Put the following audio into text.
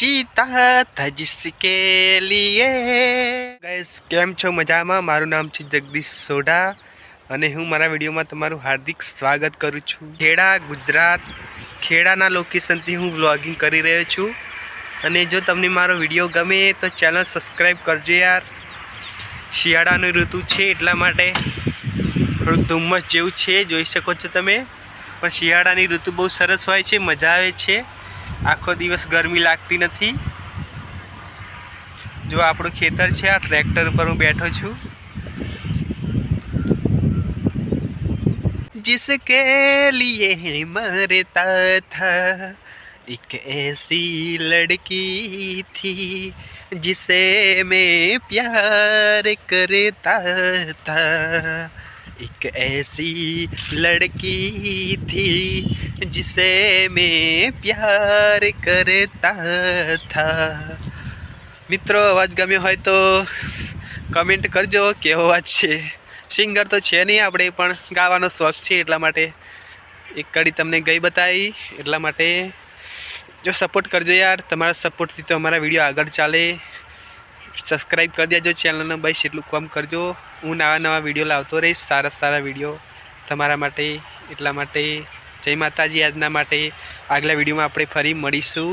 જીતા થા જિસકે લીએ. ગાઈસ કેમ છો? મજામાં? મારું નામ છે જગદીશ સોઢા અને હું મારા વિડીયોમાં તમારું હાર્દિક સ્વાગત કરું છું. ખેડા, ગુજરાત, ખેડાના લોકેશનથી હું વ્લોગિંગ કરી રહ્યો છું. અને જો તમને મારો વીડિયો ગમે તો ચેનલ સબસ્ક્રાઈબ કરજો યાર. શિયાળાની ઋતુ છે એટલા માટે થોડુંક ધુમ્મસ જેવું છે, જોઈ શકો છો તમે. પણ શિયાળાની ઋતુ બહુ સરસ હોય છે, મજા આવે છે. આખો દિવસ ગરમી લાગતી નથી જો આપણું ખેતર છે આ ટ્રેક્ટર ઉપર હું બેઠો છું जिसके लिए मरता था एक ऐसी लड़की थी जिसे मैं प्यार करता था एक ऐसी लड़की थी जिसे મેં પ્યાર કરતા થા મિત્રો અવાજ ગમ્યો હોય તો કમેન્ટ કરજો કેવો અવાજ છે સિંગર તો છે નહીં આપણે પણ ગાવાનો શોખ છે એટલા માટે એક કડી તમને ગઈ બતાવી એટલા માટે જો સપોર્ટ કરજો યાર તમારા સપોર્ટથી તો અમારા વીડિયો આગળ ચાલે સબસ્ક્રાઈબ કરી દેજો ચેનલને બસ એટલું કામ કરજો હું નવા નવા વીડિયો લાવતો રહીશ સારા સારા વીડિયો તમારા માટે એટલા માટે જય માતાજી આજના માટે આગલા વિડીયોમાં આપણે ફરી મળીશું.